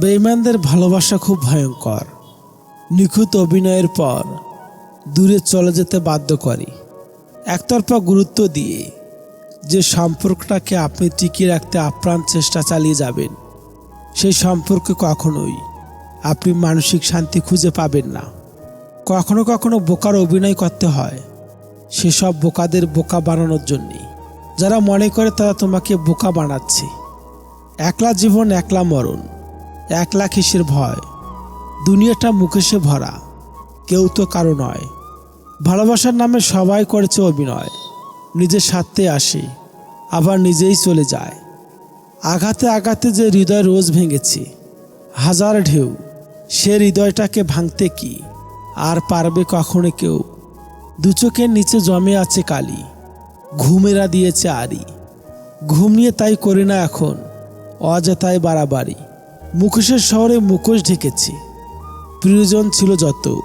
বেইমানদের ভালোবাসা খুব ভয়ঙ্কর। নিখুঁত অভিনয়ের পর দূরে চলে যেতে বাধ্য করে। একতরফা গুরুত্ব দিয়ে যে সম্পর্কটাকে আপনি টিকিয়ে রাখতে আপ্রাণ চেষ্টা চালিয়ে যাবেন, সেই সম্পর্কে কখনোই আপনি মানসিক শান্তি খুঁজে পাবেন না। কখনো কখনো বোকার অভিনয় করতে হয়, সেসব বোকাদের বোকা বানানোর জন্যে। যারা মনে করে তারা তোমাকে বোকা বানাচ্ছে। একলা জীবন, একলা মরণ। একলা কিসের ভয়। দুনিয়াটা মুখেশে ভরা। কেউ তো কারও নয়। ভালোবাসার নামে সবাই করেছে অভিনয়। নিজের স্বার্থে আসে, আবার নিজেই চলে যায়। আঘাতে আঘাতে যে হৃদয় রোজ ভেঙেছে, হাজার ঢেউ, সে হৃদয়টাকে ভাঙতে কি? আর পারবে কখনো কেউ? দু চোখের নিচে জমে আছে কালি, ঘুমেরা দিয়েছে আরি ঘুম নিয়ে তাই করি না এখন অযথায় বাড়াবাড়ি। মুখোশের শহরে মুখোশ ঢেকেছে। প্রিয়জন ছিল যত।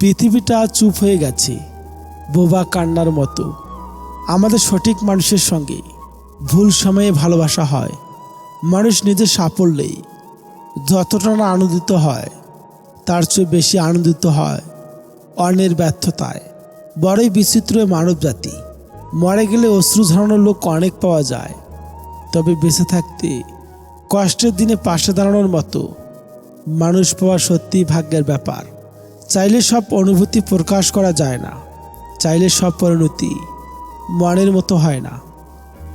পৃথিবীটা চুপ হয়ে গেছে, বোবা কান্নার মতো। আমাদের সঠিক মানুষের সঙ্গে ভুল সময়ে ভালোবাসা হয়। মানুষ নিজের সাফল্যেই যতটা না আনন্দিত হয়, তার চেয়ে বেশি আনন্দিত হয় অন্যের ব্যর্থতায়। বড়ই বিচিত্র মানব জাতি মরে গেলে অশ্রু ঝরানোর লোক অনেক পাওয়া যায়। তবে বেঁচে থাকতে কষ্টের দিনে পাশে দাঁড়ানোর মতো। মানুষ পাওয়া সত্যিই ভাগ্যের ব্যাপার। চাইলে সব অনুভূতি প্রকাশ করা যায় না। চাইলে সব পরিণতি মনের মতো হয় না।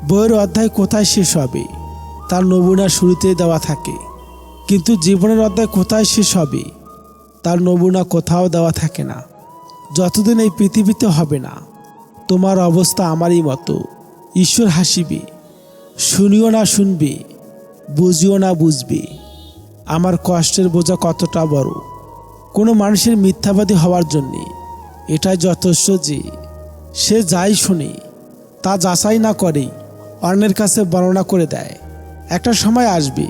বইয়ের অধ্যায় কোথায় শেষ হবে? তার নমুনা শুরুতেই দেওয়া থাকে। কিন্তু জীবনের অধ্যায় কোথায় শেষ হবে? তার নমুনা কোথাও দেওয়া থাকে না। যতদিন এই পৃথিবীতে হবে না, তোমার অবস্থা আমারই মতো। ঈশ্বর হাসিবে, শুনিও না শুনবে। বুঝিও না বুঝবে। আমার কষ্টের বোঝা কতটা বড়। কোনো মানুষের মিথ্যাবাদী হওয়ার জন্যে এটাই যথেষ্ট যে সে যাই শুনে, তা যাচাই না করেই অন্যের কাছে বর্ণনা করে দেয়। একটা সময় আসবে,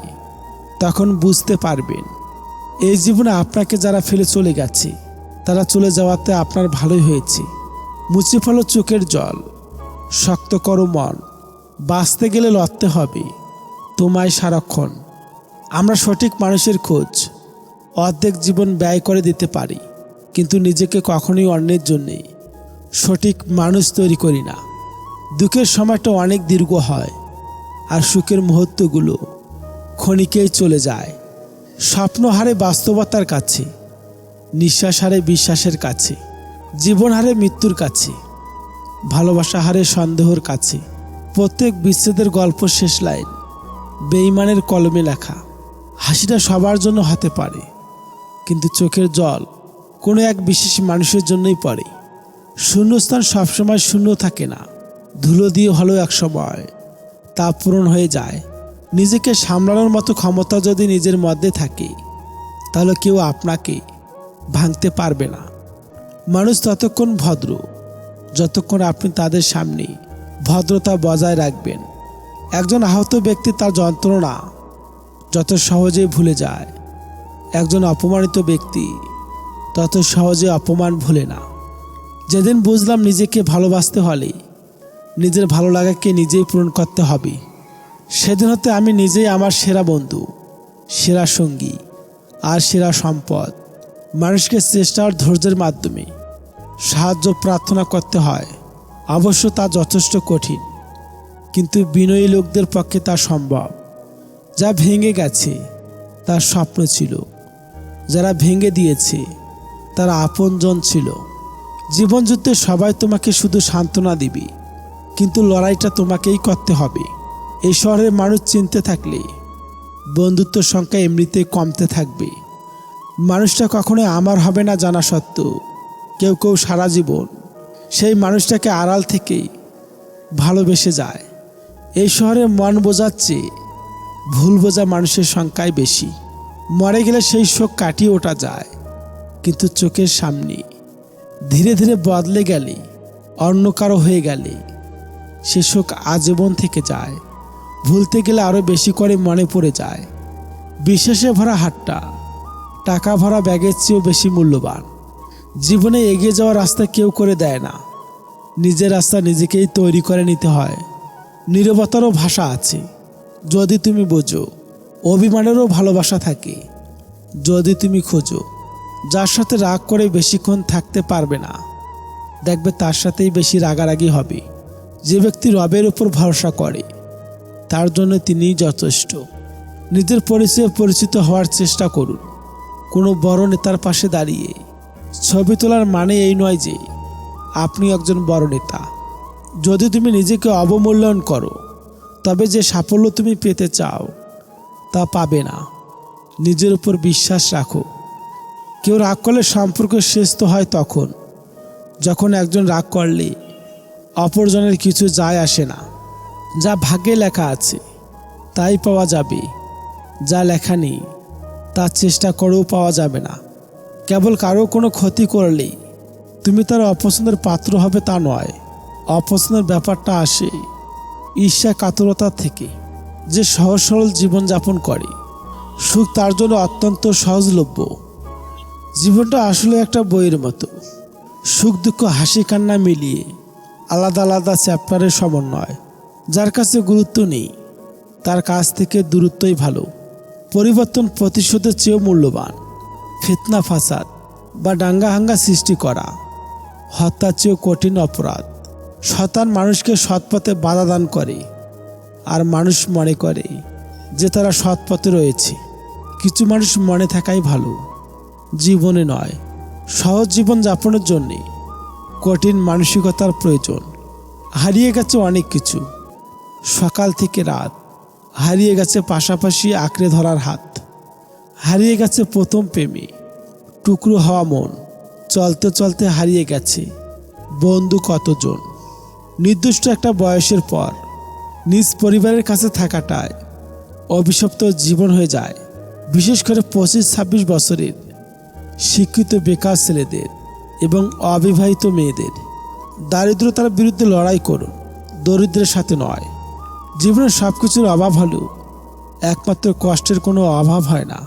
তখন বুঝতে পারবেন। এই জীবনে আপনাকে যারা ফেলে চলে গেছে, তারা চলে যাওয়াতে আপনার ভালোই হয়েছে। মুছে ফেলো চোখের জল, শক্ত করো মন, বাঁচতে গেলে লড়তে হবে। তোমায় সারাক্ষণ। আমরা সঠিক মানুষের খোঁজ, অর্ধেক জীবন ব্যয় করে দিতে পারি, কিন্তু নিজেকে কখনোই অন্যের জন্যে সঠিক মানুষ তৈরি করি না। দুঃখের সময়টা অনেক দীর্ঘ হয়, আর সুখের মুহূর্তগুলো ক্ষণিকেই চলে যায়। স্বপ্ন হারে বাস্তবতার কাছে, নিঃশ্বাস হারে বিশ্বাসের কাছে, জীবন হারে মৃত্যুর কাছে, ভালোবাসা হারে সন্দেহর কাছে। প্রত্যেক বিচ্ছেদের গল্প শেষ লাইন। বেইমানের কলমে লেখা। হাসিটা সবার জন্য হতে পারে, কিন্তু চোখের জল কোনো এক বিশেষ মানুষের জন্যই পড়ে। শূন্যস্থান সবসময় শূন্য থাকে না, ধুলো দিয়ে হলেও এক সময়। তা পূরণ হয়ে যায়। নিজেকে সামলানোর মতো ক্ষমতা যদি নিজের মধ্যে থাকে, তাহলে কেউ আপনাকে ভাঙতে পারবে না। মানুষ ততক্ষণ ভদ্র, যতক্ষণ আপনি তাদের সামনে ভদ্রতা বজায় রাখবেন। একজন আহত ব্যক্তি তার যন্ত্রণা যত সহজে ভুলে যায়। একজন অপমানিত ব্যক্তি তত সহজে অপমান ভুলে না। যেদিন বুঝলাম নিজেকে ভালোবাসতে হলে, নিজের ভালো লাগাকে নিজেই পূরণ করতে হবে। সেদিন হতে আমি নিজেই আমার সেরা বন্ধু, সেরা সঙ্গী আর সেরা সম্পদ। মানুষকে চেষ্টা আর ধৈর্যের মাধ্যমে সাহায্য প্রার্থনা করতে হয়। অবশ্য তা যথেষ্ট কঠিন। কিন্তু বিনয়ী লোকদের পক্ষে তা সম্ভব। যা ভেঙে গেছে, তার স্বপ্ন ছিল। যারা ভেঙে দিয়েছে, তারা আপনজন ছিল। জীবনযুদ্ধে সবাই তোমাকে শুধু সান্ত্বনা দিবে, কিন্তু লড়াইটা তোমাকেই করতে হবে। এই শহরের মানুষ চিনতে থাকলে বন্ধুত্ব সংখ্যা এমনিতে কমতে থাকবে। মানুষটা কখনো আমার হবে না জানা সত্ত্বেও, কেউ কেউ সারা জীবন সেই মানুষটাকে আড়াল থেকেই ভালোবেসে যায়। এই শহরে মন বোঝাচ্ছে ভুল বোঝা মানুষের সংখ্যাই বেশি। মরে গেলে সেই শোক কাটিয়ে ওঠা যায়, কিন্তু চোখের সামনে ধীরে ধীরে বদলে গেলে, অন্য কারও হয়ে গেলে সে শোক আজীবন থেকে যায়। ভুলতে গেলে আরও বেশি করে মনে পড়ে যায়। বিশ্বাসে ভরা হাটটা টাকা ভরা ব্যাগের চেয়েও বেশি মূল্যবান। জীবনে এগিয়ে যাওয়ার রাস্তা কেউ করে দেয় না। নিজের রাস্তা নিজেকেই তৈরি করে নিতে হয়। নীরবতারও ভাষা আছে। যদি তুমি বোঝো, অভিমানেরও ভালোবাসা থাকে। যদি তুমি খোঁজো, যার সাথে রাগ করে বেশিক্ষণ থাকতে পারবে না, দেখবে তার সাথেই বেশি রাগারাগি হবে। যে ব্যক্তি রবের উপর ভরসা করে, তার জন্য তিনিই যথেষ্ট। নিজের পরিচয়ে পরিচিত হওয়ার চেষ্টা করুন। কোনো বড় নেতার পাশে দাঁড়িয়ে ছবি তোলার মানে এই নয় যে আপনি একজন বড় নেতা। যদি তুমি নিজেকে অবমূল্যায়ন করো, তবে যে সাফল্য তুমি পেতে চাও, তা পাবে না। নিজের উপর বিশ্বাস রাখো। কেউ রাগ করলে সম্পর্ক শেষ তো হয় তখন। যখন একজন রাগ করলে, অপরজনের কিছু যায় আসে না। যা ভাগ্যে লেখা আছে, তাই পাওয়া যাবে। যা লেখা নেই তার চেষ্টা করেও পাওয়া যাবে না। কেবল কারও কোনো ক্ষতি করলেই তুমি তার অপছন্দের পাত্র হবে তা নয়। অপছন্দের ব্যাপারটা আসে ঈর্ষা কাতরতা থেকে, যে সহজ সরল জীবনযাপন করে। সুখ তার জন্য অত্যন্ত সহজলভ্য। জীবনটা আসলে একটা বইয়ের মতো। সুখ, দুঃখ, হাসি, কান্না মিলিয়ে আলাদা আলাদা চ্যাপ্টারের সমন্বয়, যার কাছে গুরুত্ব নেই। তার কাছ থেকে দূরত্বই ভালো। পরিবর্তন প্রতিশোধের চেয়েও মূল্যবান। ফিতনা, ফাসাদ বা ডাঙ্গাহাঙ্গা সৃষ্টি করা, হত্যার চেয়েও কঠিন অপরাধ। শতান মানুষকে সৎপথে বাধা দান করে আর মানুষ মনে করে যে তারা সৎপথে রয়েছে। কিছু মানুষ মনে থাকাই ভালো। জীবনে নয়, সহজ জীবন যাপনের জন্যে কঠিন মানসিকতার প্রয়োজন। হারিয়ে গেছে অনেক কিছু। সকাল থেকে রাত, হারিয়ে গেছে পাশাপাশি আঁকড়ে ধরার হাত। হারিয়ে গেছে প্রথম প্রেমে। টুকরো হওয়া মন, চলতে চলতে হারিয়ে গেছে। বন্ধু কতজন? নির্দিষ্ট একটা বয়সের পর নিজ পরিবারের কাছে থাকাটায় অভিশপ্ত জীবন হয়ে যায়। বিশেষ করে পঁচিশ ছাব্বিশ বছরের শিক্ষিত বেকার ছেলেদের এবং অবিবাহিত মেয়েদের। দারিদ্রতার বিরুদ্ধে লড়াই করুন, দরিদ্রের সাথে নয়। জীবনের সব কিছুর অভাব হলেও একমাত্র কষ্টের কোনো অভাব হয় না।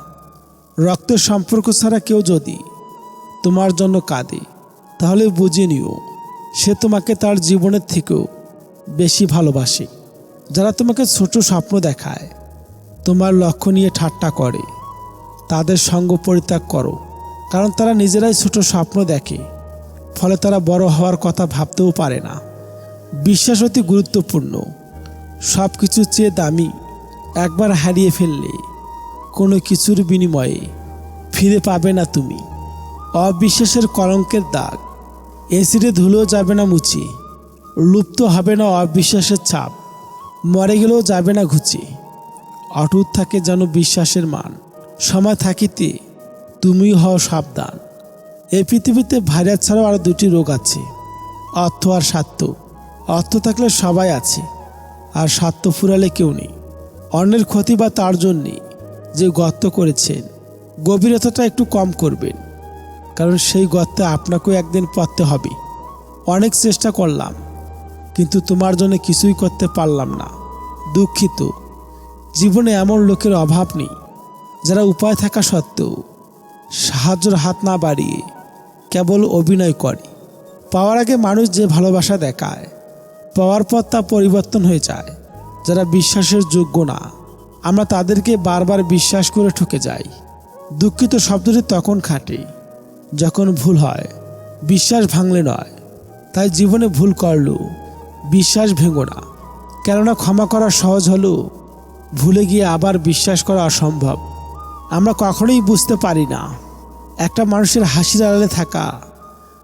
রক্তের সম্পর্ক ছাড়া কেউ যদি তোমার জন্য কাঁদে, তাহলে বুঝে নিও সে তোমাকে তার জীবনের থেকেও বেশি ভালোবাসে। যারা তোমাকে ছোট স্বপ্ন দেখায়, তোমার লক্ষ্য নিয়ে ঠাট্টা করে, তাদের সঙ্গ পরিত্যাগ করো। কারণ তারা নিজেরাই ছোট স্বপ্ন দেখে, ফলে তারা বড় হওয়ার কথা ভাবতেও পারে না। বিশ্বাস অতি গুরুত্বপূর্ণ। সব কিছুর চেয়ে দামি একবার হারিয়ে ফেললে কোনো কিছুর বিনিময়ে ফিরে পাবে না তুমি। অবিশ্বাসের কলঙ্কের দাগ এসিডে ধুলেও যাবে না মুচি। লুপ্ত হবে না অবিশ্বাসের ছাপ। মরে গেলেও যাবে না ঘুচি। অটুট থাকে যেন বিশ্বাসের মান। সময় থাকিতে তুমি হও সাবধান। এই পৃথিবীতে ভাইরাস ছাড়াও আরও দুটি রোগ আছে। অর্থ আর স্বার্থ। অর্থ থাকলে সবাই আছে। আর স্বার্থ ফুরালে কেউ নেই। অন্যের ক্ষতি বা তার জন্যে যে গর্ত করেছেন। গভীরতাটা একটু কম করবেন। কারণ সেই গর্তে আপনাকেও একদিন পড়তে হবে। অনেক চেষ্টা করলাম, কিন্তু তোমার জন্য কিছুই করতে পারলাম না। দুঃখিত। জীবনে এমন লোকের অভাব নেই, যারা উপায় থাকা সত্ত্বেও সাহায্যের হাত না বাড়িয়ে কেবল অভিনয় করে। পাওয়ার আগে মানুষ যে ভালোবাসা দেখায়, পাওয়ার পর তা পরিবর্তন হয়ে যায়, যারা বিশ্বাসের যোগ্য না। আমরা তাদেরকে বারবার বিশ্বাস করে ঠকে যাই। দুঃখিত শব্দটি তখন খাটে। যখন ভুল হয়, বিশ্বাস ভাঙলে নয়। তাই জীবনে ভুল করল, বিশ্বাস ভেঙো না। কেননা ক্ষমা করা সহজ হলেও ভুলে গিয়ে আবার বিশ্বাস করা অসম্ভব। আমরা কখনোই বুঝতে পারি না, একটা মানুষের হাসির আড়ালে থাকা,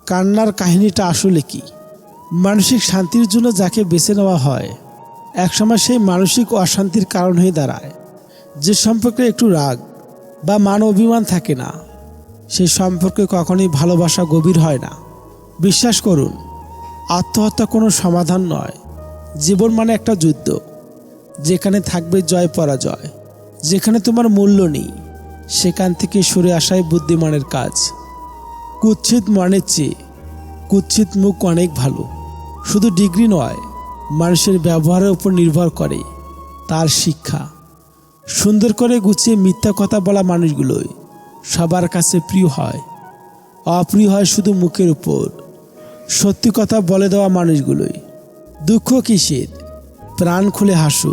কান্নার কাহিনীটা আসলে কি? মানসিক শান্তির জন্য যাকে বেছে নেওয়া হয়, একসময় সেই মানসিক অশান্তির কারণ হয়ে দাঁড়ায়। যে সম্পর্কে একটু রাগ বা মান অভিমান থাকে না সেই সম্পর্কে কখনোই ভালোবাসা গভীর হয় না। বিশ্বাস করুন, আত্মহত্যা কোনো সমাধান নয়। জীবন মানে একটা যুদ্ধ, যেখানে থাকবে জয় পরাজয়, যেখানে তোমার মূল্য নেই। সেখান থেকে সরে আসাই বুদ্ধিমানের কাজ। কুৎসিত মনের চেয়ে কুৎসিত মুখ অনেক ভালো। শুধু ডিগ্রি নয়, মানুষের ব্যবহারের উপর নির্ভর করে, তার শিক্ষা। সুন্দর করে গুছিয়ে মিথ্যা কথা বলা মানুষগুলোই। সবার কাছে প্রিয় হয়, অপ্রিয় হয় শুধু মুখের উপর। সত্যি কথা বলে দেওয়া মানুষগুলোই। দুঃখ কিসের? প্রাণ খুলে হাসু,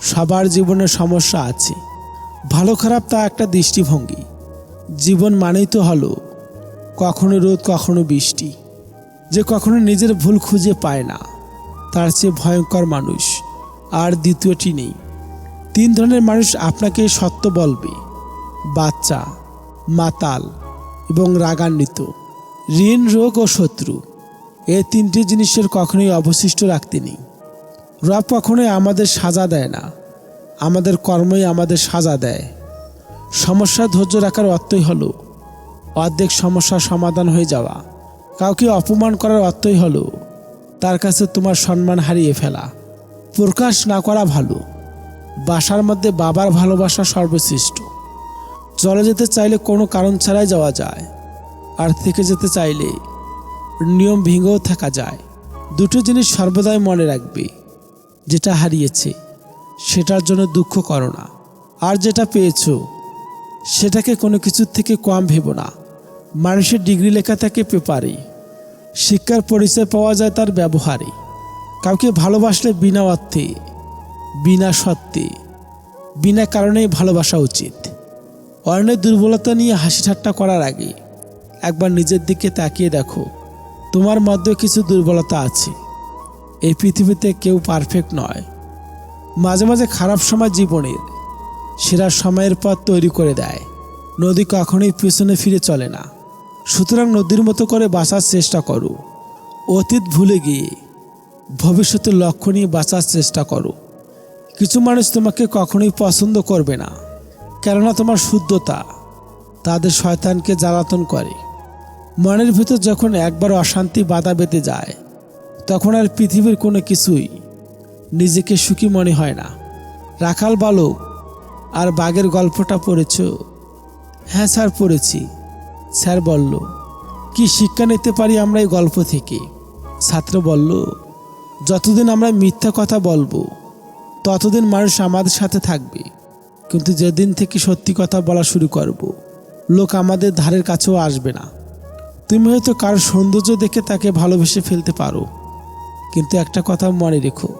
সবার জীবনে সমস্যা আছে। ভালো খারাপ তা একটা দৃষ্টিভঙ্গি। জীবন মানেই তো হলো কখনো রোদ, কখনো বৃষ্টি। যে কখনো নিজের ভুল খুঁজে পায় না, তার চেয়ে ভয়ঙ্কর মানুষ আর দ্বিতীয়টি নেই। তিন ধরনের মানুষ আপনাকে সত্য বলবে, বাচ্চা মাতাল এবং রাগান্বিত। ঋণ, রোগ ও শত্রু। এই তিনটি জিনিসের কখনোই অবশিষ্ট রাখতে নেই। রব কখনোই আমাদের সাজা দেয় না। আমাদের কর্মই আমাদের সাজা দেয়। সমস্যা ধৈর্য রাখার অর্থই হলো অর্ধেক সমস্যার সমাধান হয়ে যাওয়া। কাউকে অপমান করার অর্থই হলো তার কাছে তোমার সম্মান হারিয়ে ফেলা। প্রকাশ না করা ভালো। বাসার মধ্যে বাবার ভালোবাসা সর্বশ্রেষ্ঠ। চলে যেতে চাইলে কোনো কারণ ছাড়াই যাওয়া যায়। আর থেকে যেতে চাইলে নিয়ম ভেঙেও থাকা যায়। দুটো জিনিস সর্বদাই মনে রাখবে, যেটা হারিয়েছে, সেটার জন্য দুঃখ করো না। আর যেটা পেয়েছ, সেটাকে কোনো কিছুর থেকে কম ভেবো না। মানুষের ডিগ্রি লেখা থাকে পেপারে শিক্ষার পরিচয় পাওয়া যায় তার ব্যবহারে। কাউকে ভালোবাসলে বিনা অর্থে, বিনা সত্ত্বে বিনা কারণেই ভালোবাসা উচিত। অন্যের দুর্বলতা নিয়ে হাসি ঠাট্টা করার আগে একবার নিজের দিকে তাকিয়ে দেখো, তোমার মধ্যে কিছু দুর্বলতা আছে। এই পৃথিবীতে কেউ পারফেক্ট নয়। মাঝে মাঝে খারাপ সময় জীবনের সেরা সময়ের পথ তৈরি করে দেয়। নদী কখনোই পিছনে ফিরে চলে না। সুতরাং নদীর মতো করে বাঁচার চেষ্টা করো। অতীত ভুলে গিয়ে ভবিষ্যতের লক্ষ্য নিয়ে বাঁচার চেষ্টা করো। কিছু মানুষ তোমাকে কখনোই পছন্দ করবে না। কেননা তোমার শুদ্ধতা, তাদের শয়তানকে জ্বালাতন করে। মনের ভিতর যখন একবার অশান্তি বাধা বেঁধে যায়, তখন আর পৃথিবীর কোনো কিছুই নিজেকে সুখী মনে হয় না। রাখাল বালক, আর বাঘের গল্পটা পড়েছ? হ্যাঁ স্যার, পড়েছি। স্যার বলল, কি শিক্ষা নিতে পারি আমরা এই গল্প থেকে? ছাত্র বলল, যতদিন আমরা মিথ্যা কথা বলব, ততদিন মানুষ আমাদের সাথে থাকবে। কিন্তু যেদিন থেকে সত্যি কথা বলা শুরু করব, লোক আমাদের ধারের কাছেও আসবে না। তুমি হয়তো কারও সৌন্দর্য দেখে তাকে ভালোবেসে ফেলতে পারো, কিন্তু একটা কথা মনে রেখো।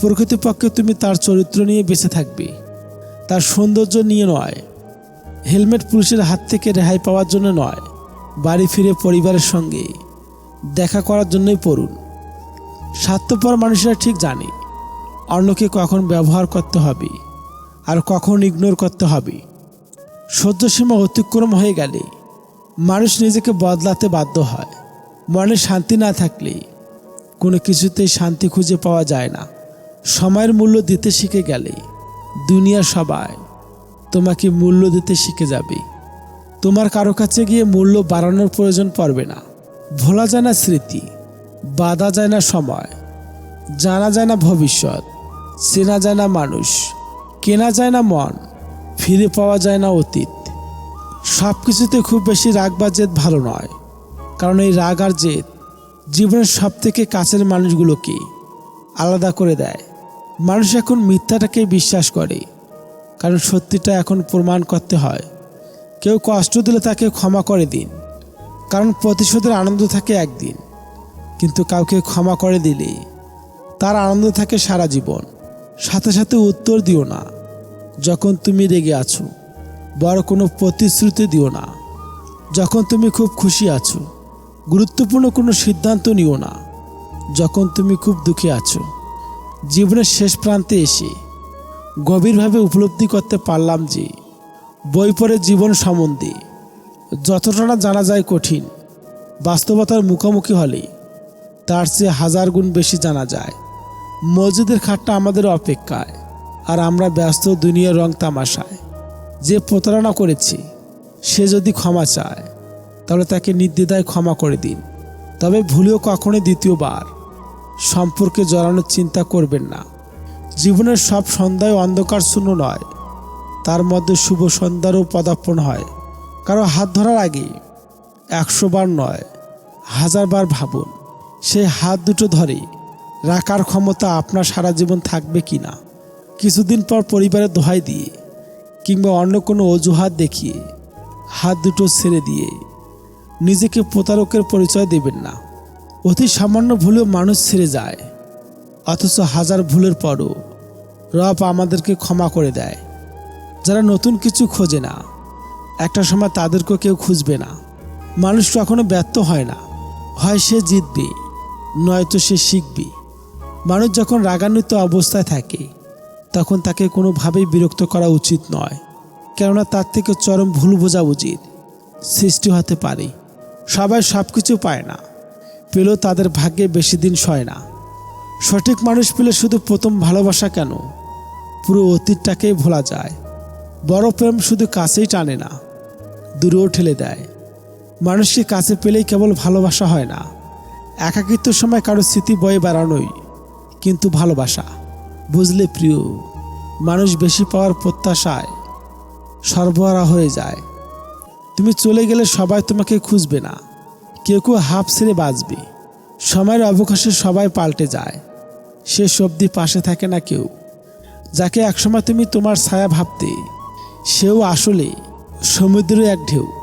প্রকৃতপক্ষে তুমি তার চরিত্র নিয়ে বেঁচে থাকবে। তার সৌন্দর্য নিয়ে নয়, হেলমেট পুলিশের হাত থেকে রেহাই পাওয়ার জন্য নয়, বাড়ি ফিরে পরিবারের সঙ্গে দেখা করার জন্যই পড়ুন। স্বার্থপর মানুষেরা ঠিক জানে, অন্যকে কখন ব্যবহার করতে হবে। আর কখন ইগনোর করতে হবে। সহ্যসীমা অতিক্রম হয়ে গেলে মানুষ নিজেকে বদলাতে বাধ্য হয়। মনে শান্তি না থাকলে কোনো কিছুতেই শান্তি খুঁজে পাওয়া যায় না। সময়ের মূল্য দিতে শিখে গেলে দুনিয়া সবাই তোমাকে মূল্য দিতে শিখে যাবে। তোমার কারও কাছে গিয়ে মূল্য বাড়ানোর প্রয়োজন পড়বে না। ভোলা যায় না স্মৃতি, বাধা যায় না সময়, জানা যায় না ভবিষ্যৎ, চেনা যায় না মানুষ। কেনা যায় না মন, ফিরে পাওয়া যায় না অতীত। সব কিছুতে খুব বেশি রাগ বা জেদ ভালো নয়, কারণ এই রাগ আর জেদ জীবনের সব থেকে কাছের মানুষগুলোকে আলাদা করে দেয়। মানুষ এখন মিথ্যাটাকে বিশ্বাস করে, কারণ সত্যিটা এখন প্রমাণ করতে হয়। কেউ কষ্ট দিলে তাকে ক্ষমা করে দিন, কারণ প্রতিশোধের আনন্দ থাকে একদিন। কিন্তু কাউকে ক্ষমা করে দিলে তার আনন্দ থাকে সারা জীবন। সাথে সাথে উত্তর দিও না। যখন তুমি রেগে আছো, বড় কোনো প্রতিশ্রুতি দিও না। যখন তুমি খুব খুশি আছো, গুরুত্বপূর্ণ কোনো সিদ্ধান্ত নিও না। যখন তুমি খুব দুঃখে আছো, জীবনের শেষ প্রান্তে এসে গভীরভাবে উপলব্ধি করতে পারলাম যে, বই পড়ে জীবন সম্বন্ধে যতটা না জানা যায় কঠিন, বাস্তবতার মুখোমুখি হলে তার চেয়ে হাজার গুণ বেশি জানা যায়। মসজিদের খাটটা আমাদের অপেক্ষায়। আর আমরা ব্যস্ত দুনিয়ার রং তামাশায়। যে প্রতারণা করেছে, সে যদি ক্ষমা চায়, তাহলে তাকে নির্দ্বিধায় ক্ষমা করে দিন। তবে ভুলেও কখনোই দ্বিতীয়বার সম্পর্কে জড়ানোর চিন্তা করবেন না। জীবনের সব সন্ধ্যায় অন্ধকার শূন্য নয়, তার মধ্যে শুভ সন্ধ্যারও পদার্পণ হয়। কারও হাত ধরার আগে একশো বার নয় হাজার বার ভাবুন সেই হাত দুটো ধরে রাখার ক্ষমতা আপনার সারা জীবন থাকবে কি না কিছুদিন পর পরিবারের দোহাই দিয়ে কিংবা অন্য কোনো অজুহাত দেখিয়ে হাত দুটো ছেড়ে দিয়ে নিজেকে প্রতারকের পরিচয় দেবেন না। অতি সামান্য ভুলেও মানুষ ছেড়ে যায়, অথচ হাজার ভুলের পরও রব আমাদেরকে ক্ষমা করে দেয়। যারা নতুন কিছু খোঁজে না, একটা সময় তাদেরকেও কেউ খুঁজবে না। মানুষ কখনো ব্যর্থ হয় না, হয় সে জিতবে, নয়তো সে শিখবে। মানুষ যখন রাগান্বিত অবস্থায় থাকে তখন তাকে কোনোভাবেই বিরক্ত করা উচিত নয়, কেননা তার থেকে চরম ভুল বোঝা উচিত, সৃষ্টি হতে পারে। সবাই সব কিছু পায় না, পেলেও তাদের ভাগ্যে বেশি দিন সয় না। সঠিক মানুষ পেলে শুধু প্রথম ভালোবাসা কেন? পুরো অতীতটাকেই ভোলা যায়। বড় প্রেম শুধু কাছেই টানে না, দূরেও ঠেলে দেয়। মানুষকে কাছে পেলেই কেবল ভালোবাসা হয় না। একাকিত্ব সময় কারও স্মৃতি বয়ে বেড়ানোই কিন্তু ভালোবাসা। বুঝলে প্রিয়, মানুষ বেশি পাওয়ার প্রত্যাশায় সরবরাহ হয়ে যায়। তুমি চলে গেলে সবাই তোমাকে খুঁজবে না। কেউ কেউ হাফ ছেড়ে বাঁচবে। সময়ের অবকাশে সবাই পাল্টে যায়। সে সবদি পাশে থাকে না কেউ। যাকে একসময় তুমি তোমার ছায়া ভাবতে, সেও আসলে সমুদ্রের এক ঢেউ।